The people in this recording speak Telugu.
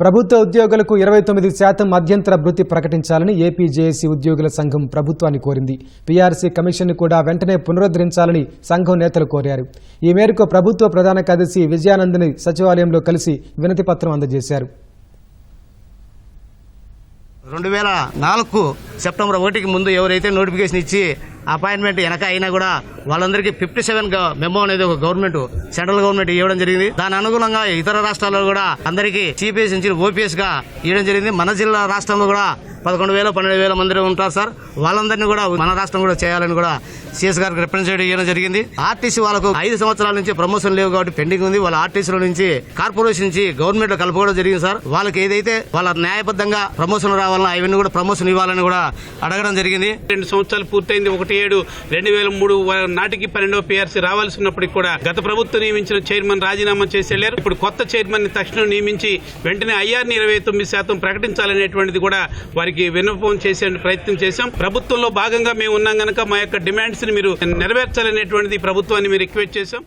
ప్రభుత్వ ఉద్యోగులకు ఇరవై తొమ్మిది శాతం మధ్యంతర భృతి ప్రకటించాలని ఏపీ జేఏసీ ఉద్యోగుల సంఘం ప్రభుత్వాన్ని కోరింది. పీఆర్సీ కమిషన్ కూడా వెంటనే పునరుద్ధరించాలని సంఘం నేతలు కోరారు. ఈ మేరకు ప్రభుత్వ ప్రధాన కార్యదర్శి విజయానందని సచివాలయంలో కలిసి వినతిపత్రం అందజేశారు. రెండు వేల నాలుగు సెప్టెంబర్ ఒకటికి ముందు ఎవరైతే నోటిఫికేషన్ ఇచ్చి అపాయింట్మెంట్ వెనక అయినా కూడా వాళ్ళందరికీ ఫిఫ్టీ సెవెన్ మెమో అనేది ఒక గవర్నమెంట్ సెంట్రల్ గవర్నమెంట్ ఇవ్వడం జరిగింది. దాని అనుగుణంగా ఇతర రాష్ట్రాల్లో కూడా అందరికీ సిపిఎస్ నుంచి ఓపీఎస్గా ఇవ్వడం జరిగింది. మన జిల్లా రాష్ట్రంలో కూడా పదకొండు వేల పన్నెండు వేల మంది ఉంటారు సార్. వాళ్ళందరినీ కూడా మన రాష్ట్రం కూడా చేయాలని కూడా సిఎస్ గారికి రిప్రజెంట్ ఇవ్వడం జరిగింది. ఆర్టీసీ వాళ్ళకు ఐదు సంవత్సరాల నుంచి ప్రమోషన్ లేవు కాబట్టి పెండింగ్ ఉంది. వాళ్ళ ఆర్టీసీలో నుంచి కార్పొరేషన్ నుంచి గవర్నమెంట్ కలుపుకోవడం జరిగింది సార్. వాళ్ళకి ఏదైతే వాళ్ళ న్యాయబద్ధంగా ప్రమోషన్ రావాలన్నా అవన్నీ కూడా ప్రమోషన్ ఇవ్వాలని కూడా అడగడం జరిగింది. రెండు సంవత్సరాలు పూర్తయింది. ఒకటి ఏడు రెండు వేల మూడు నాటికి పన్నెండవ పీఆర్సీ రావాల్సి ఉన్నప్పటికీ కూడా గత ప్రభుత్వం నియమించిన చైర్మన్ రాజీనామా చేసి వెళ్ళారు ఇప్పుడు కొత్త చైర్మన్ని తక్షణం నియమించి వెంటనే ఐఆర్ని ఇరవై తొమ్మిది శాతం ప్రకటించాలనేటువంటిది కూడా వారికి విన్నపం చేసే ప్రయత్నం చేశాం. ప్రభుత్వంలో భాగంగా మేము ఉన్నాం గనక మా యొక్క డిమాండ్స్ని మీరు నెరవేర్చాలనేటువంటిది ప్రభుత్వాన్ని మీరు రిక్వెస్ట్ చేశాం.